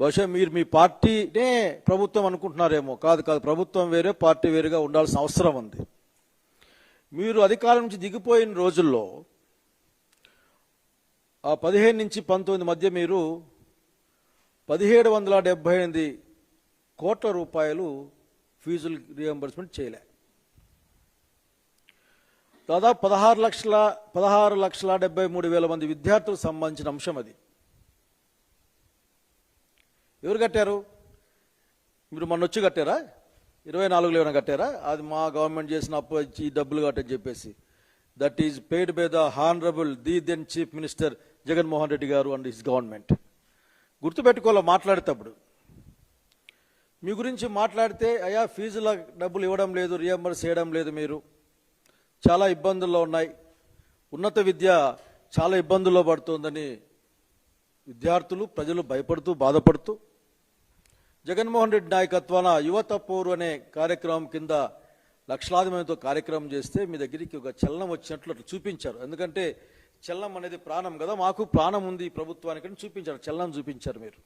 బహుశా మీరు మీ పార్టీనే ప్రభుత్వం అనుకుంటున్నారేమో. కాదు కాదు ప్రభుత్వం వేరే పార్టీ వేరుగా ఉండాల్సిన అవసరం ఉంది. మీరు అధికారం నుంచి దిగిపోయిన రోజుల్లో ఆ పదిహేను నుంచి పంతొమ్మిది మధ్య మీరు పదిహేడు వందల డెబ్బై ఎనిమిది కోట్ల రూపాయలు ఫీజులు రియంబర్స్మెంట్ చేయలే. దాదాపు పదహారు లక్షల పదహారు లక్షల డెబ్బై మూడు వేల మంది విద్యార్థులకు సంబంధించిన అంశం అది. ఎవరు కట్టారు? మీరు మొన్న వచ్చి కట్టారా? ఇరవై నాలుగులో ఏమైనా కట్టారా? అది మా గవర్నమెంట్ చేసిన అప్పు ఇచ్చి ఈ డబ్బులు కట్టని చెప్పేసి. That is paid by the honourable the then chief minister Jaganmohan Reddy garu and his government గుర్తుపెట్టుకోవాలి మాట్లాడేటప్పుడు? మీ గురించి మాట్లాడితే అయా ఫీజుల డబ్బులు ఇవ్వడం లేదు రియంబర్స్ చేయడం లేదు మీరు. చాలా ఇబ్బందుల్లో ఉన్నాయి. ఉన్నత విద్య చాలా ఇబ్బందుల్లో పడుతోందని విద్యార్థులు ప్రజలు భయపడుతూ బాధపడుతూ జగన్మోహన్ రెడ్డి నాయకత్వాన యువత పోరు అనే కార్యక్రమం కింద లక్షలాది మందితో కార్యక్రమం చేస్తే మీ దగ్గరికి ఒక చలనం వచ్చినట్లు అట్లా చూపించారు. ఎందుకంటే చలనం అనేది ప్రాణం కదా. మాకు ప్రాణం ఉంది ఈ ప్రభుత్వానికి చూపించారు. చలనం చూపించారు మీరు.